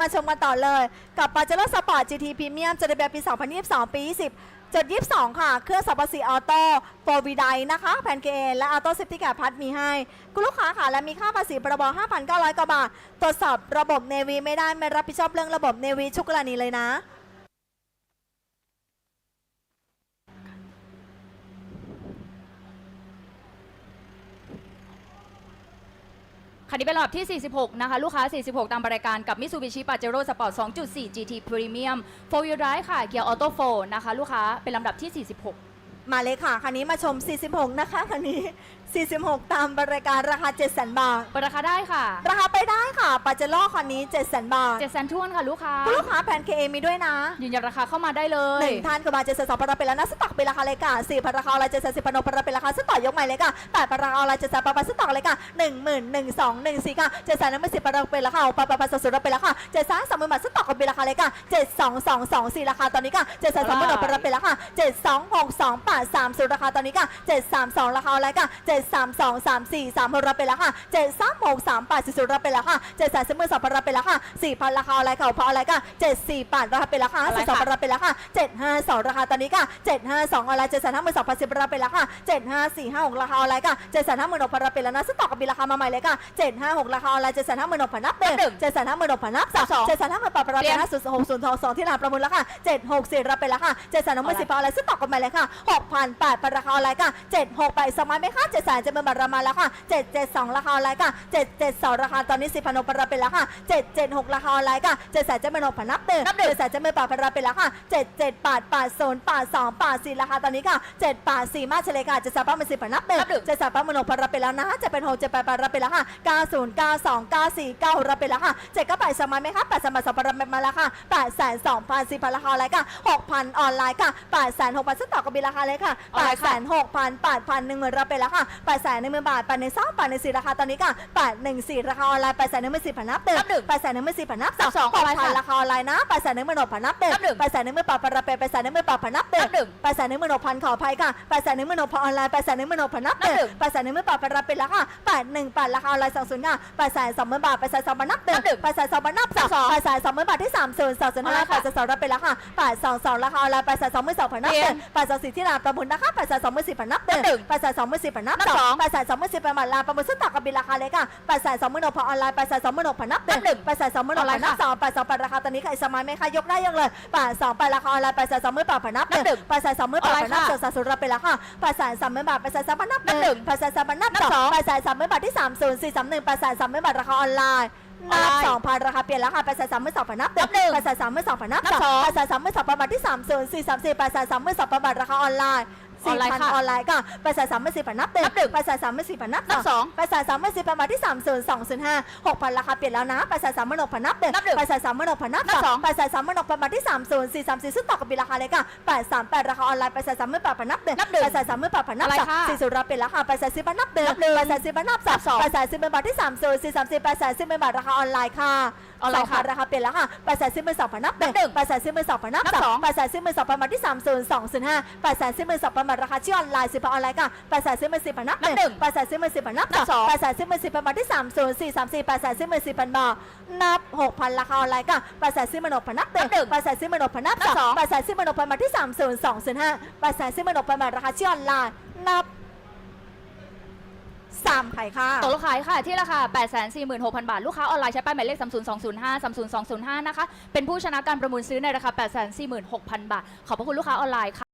มาชมกันต่อเลย กับปาเจโร่สปอร์ต GT Premium จะได้แบบปี 2022 ปี 20 จุด 22 ค่ะ เครื่องสับปะสีออโต้โฟวีไดนะคะ แผ่นเกนและออโต้เซฟตี้แกพัดมีให้ คุณลูกค้าค่ะ และมีค่าภาษีประบ5,900 กว่าบาท ตรวจสอบระบบเนวีไม่ได้ ไม่รับผิดชอบเรื่องระบบเนวีชุกกรณีเลยนะ คันนี้เป็นลำดับที่ 46 นะคะ ลูกค้า 46 ตามบริการกับ Mitsubishi Pajero Sport 2.4 GT Premium 4 Wheel Drive ค่ะ เกียร์ออโต้โฟนะคะ ลูกค้าเป็นลำดับที่ 46 มาเลยค่ะ คันนี้มาชม 46 นะคะ คันนี้ 46 ตามบริการราคา700,000 บาท เปิดราคาได้ค่ะราคาไปได้ค่ะ ปาเจโร่คันนี้ 700,000บาท7แสนทวนค่ะลูกค้าคุณลูกค้าแผ่น KA มีด้วยนะยืนยันราคาเข้ามาได้เลย หนึ่งท่านก็มาเจ็ดแสนสองพันเราเป็นแล้วนะสต็อกเป็นราคาเลยค่ะสี่พันราคาอะไรเจ็ดแสนสิบพันพันเราเป็นราคาสต็อกยกใหม่เลยค่ะแปดพันราคาอะไรเจ็ดแสนพันสต็อกเลยค่ะหนึ่งหมื่นหนึ่งสองหนึ่งสี่ค่ะเจ็ดแสนหนึ่งหมื่นสิบพันเราเป็นราคาหกพันพันพันสุดเราเป็นราคาเจ็ดแสนสองหมื่นบาทสต็อกก็เป็นราคาเลยค่ะเจ็ดสองสองสองสี่ราคาตอนนี้ค่ะเจ็ดแสนสองหมื่นเราเป็นราคาเป็นราคาเจ็ดสองหกสองแปดสามสุดราคาตอนนี้ค่ะเจ็ดสามสองราคาอะไรค่ะเจ็ด732 34 3พรับไปแล้วค่ะ736 38 40รับไปแล้วค่ะ732 2พรับไปแล้วค่ะ4พันราคาอะไรค่าพออะไรค่ะ74 8รับไปแล้วค่ะ42รับไปแล้วค่ะ752ราคาตอนนี้ค่ะ752อะไร752 1010รับไปแล้วค่ะ75456ราคาอะไรค่ะ756รับไปแล้วนะสต็อกกับมีราคามาใหม่เลยค่ะ756ราคาอะไร756พันนับหนึ่ง756พันนับสอง756ปรันรับไปแล้ว06022ที่ร้านประมูลแล้วค่ะ764รับไปแล้วค่ะ73610อะไรสต็อกกับหม่เลยค่ะ6,800ราคาอะไรค่ะ768สมัยไหมคะ7แสนยจะเป็นบัตรมาแล้วค่ะ 772 ราคาออนไลน์ค่ะ 772 ราคาตอนนี้สิพันหกพันราเป็นแล้วค่ะ 776 ราคาออนไลน์ค่ะ7สนยจะเป็นหกพันนับเดิมนับเดิมสนยจะเป็นบาทพันราเป็นแล้วค่ะ 77ปาดปาดโซนปดสองปดสี่ราคาตอนนี้ค่ะ7ปาดสี่มาเฉลยค่ะจ7สับป้ามันสิพนับเดิม7สับป้ามันหกพันราเป็นแล้วนะจะเป็น6 7 8ปดราเป็นแล้วค่ะ909294ราเป็นแล้วค่ะ7ก็ไปสมัยไหมคะ8สมัยสองพัราเป็มาแล้วค่ะ8แสนสอนันราคาออนไลน์ค่ะ6,000 ออนไลน์ค่ะ8แสนหกพันสต่อกับบิราคาเลยค่ะ8แสนห8,000หนึ่งหมื่นราเป็นแล้วค่ะแปดแสนหนึ่งหมื่นบาทแปดหนึ่งสองแปดหนึ่งสี่ราคาตอนนี้ค่ะแปดหนึ่งสี่ราคาออนไลน์แปดแสนหนึ่งหมื่นสี่พันนับหนึ่งนับหนึ่งแปดแสนหนึ่งหมื่นสี่พันนับนับสองหออกนไลน์พันค่ะราคาออนไลน์นะแปดแสนหนึ่งหมื่นหกพันนับหนึ่งนับหนึ่งแปดแสนหนึ่งหมื่นแปดพันเราเป็นแปดแสนหนึ่งหมื่นแปดพันนับหนึ่งนับหนึ่งแปดแสนหนึ่งหมื่นหกพันขออภัยค่ะแปดแสนหนึ่งหมื่นหกพันออนไลน์แปดแสนหนึ่งหมื่นหกพันนับหนึ่งนับหนึ่งแปดแสนหนึ่งหมื่นแปดพันเราเป็นแล้วค่ะแปดหนึ่งแปดราคาออนไลน์สองศูนย์ค่ะแปดแสนสองหมื่นบาทแปดแสนสองพันนับหนึ่งนับหนึ่งแปดแสนสองพันนับสองสองแปดแสนสองหมื่นบาทที่สามศูนย์สองศูนย์ห้าเอาละแปค่ะดแสนสองเราเป็นแล้วค่ะแปดสองสองราคาออนไลน์แปดแสนสองหมื่นสองพันนับหนึ่งแปดสองสี่ที่ร้านประมูลนะคะแปดแสนสองหมื่นสี่พันนับหนึ่งนับหนึ่งแปดแสนสองหมื่นสี่พันนับนับสสอองงแปดแสนสองหมื่นสี่พันบาทลานประมูลซึ่งต่อกับบินราคาเลยค่ะแปดแสนสองหมื่นหกพันออนไลน์แปดแสนสองหมื่นหกพันนับหนับหนึ่นึ่งงแปดแสนสองหมื่นหกพันนับสองแปดสองแปดราคาตอนนี้ใครสมัยไหมคะยกได้ยังเลยแปดสองแปดราคาออนไลน์แปดแสนสองหมื่นแปดพันนับหนึ่งนับหนึ่งแปดแสนสองหมื่นแปดพันนับออนไลน์ส่วนสัดส่วนเราเป็นราคาแปดแสนสามหมื่นบาทแปดแสนสามพันนับหนับหนึ่นึ่งงแปดแสนสามพันนับนับสสอองงแปดแสนสามหมื่นบาทที่สามศูนย์สี่สามหนึ่งแปดแสนสามหมื่นบาทราคาออนไลน์ออนนับไลน์สองพันราคาเปลี่ยนแล้วค่ะแปดแสนสามหมื่นสองพันนับนับหนึ่งแปดแสนสามหมื่นสองพันนับนับสสอองงแปดแสนสามหมื่นสองพันบาทที่สามศูนย์สี่สามสี่แปดแสนสามหมื่นสองพันบาทราคาออนไลน์ ออนสี่ไลน์พันค่ะ ออนไลน์ก็แปดแสนสามหมื่นสี่พันนับหนึ่งนับหนึ่งแปดแสนสามหมื่นสี่พันนับนับสองแปดแสนสามหมื่นสี่พันบาทที่สามศูนย์สองศูนย์ห้าหกพันราคาเปลี่ยนแล้วนะแปดแสนสามหมื่นหกพันนับหนึ่งนับหนึ่งแปดแสนสามหมื่นหกพันนับนับสสอองงแปดแสนสามหมื่นหกพันบาทที่สามศูนย์สี่สามสี่ซึ่งต่อกับปีราคาเลยค่ะแปดสามแปดราคาออนไลน์แปดแสนสามหมื่นแปดพันนับหนึ่งนับหนึ่งแปดแสนสามหมื่นแปดพันนับอะไรสองค่ะสี่ศูนย์รับเป็นแล้วค่ะแปดแสนสี่พันนับหนึ่งนับหนึ่งแปดแสนสี่พันนับสองนับสองแปดแสนสี่หมื่นบาทที่สามศูนย์สี่สามสี่แปดแสนสี่หมื่นบาทราคาออนไลน์ค่ะออนไลน์ค่ะ สงพัราคาเปลี่ยนแล้วค่ะแปดแสนสี่หมื่นสองพันนับหนึ่งนับหนึ่งแปดแสนสี่หมื่นสองพันนับนับสสอองงแปดแสนสี่หมื่นสองพันบาทที่สามศูนย์สองศูนย์ห้าแปดแสนสี่หมื่นสองพันบาทราคาที่ออนไลน์สิบพันออนไลน์ค่ะแปดแสนสี่หมื่นสี่พันนับหนับหนึ่งแปดแสนสี่หมื่นสี่พันนับนับสองแปดแสนสี่หมื่นสี่พันบาทที่สามศูนย์สี่สามสี่แปดแสนสี่หมื่นสี่พันบาทนับหกพันราคาออนไลน์ค่ะแปดแสนสี่หมื่นหกพันนับหนึ่งนับหนึ่งแปดแสนสี่หมื่นหกพันนับนับสองแปดแสนสี่หมื่นหกพันบาทที่สามศูนย์สองศูนย์ห้าแปดแสนสี่หมื่นหกพันบาทราคาที่ออนไลน์นับสามไข่ค่ะตกลงขายค่ะ ที่ราคา 846,000 บาท ลูกค้าออนไลน์ใช้ป้ายหมายเลข 30205 30205 นะคะ เป็นผู้ชนะการประมูลซื้อในราคา 846,000 บาท ขอบพระคุณลูกค้าออนไลน์ค่ะ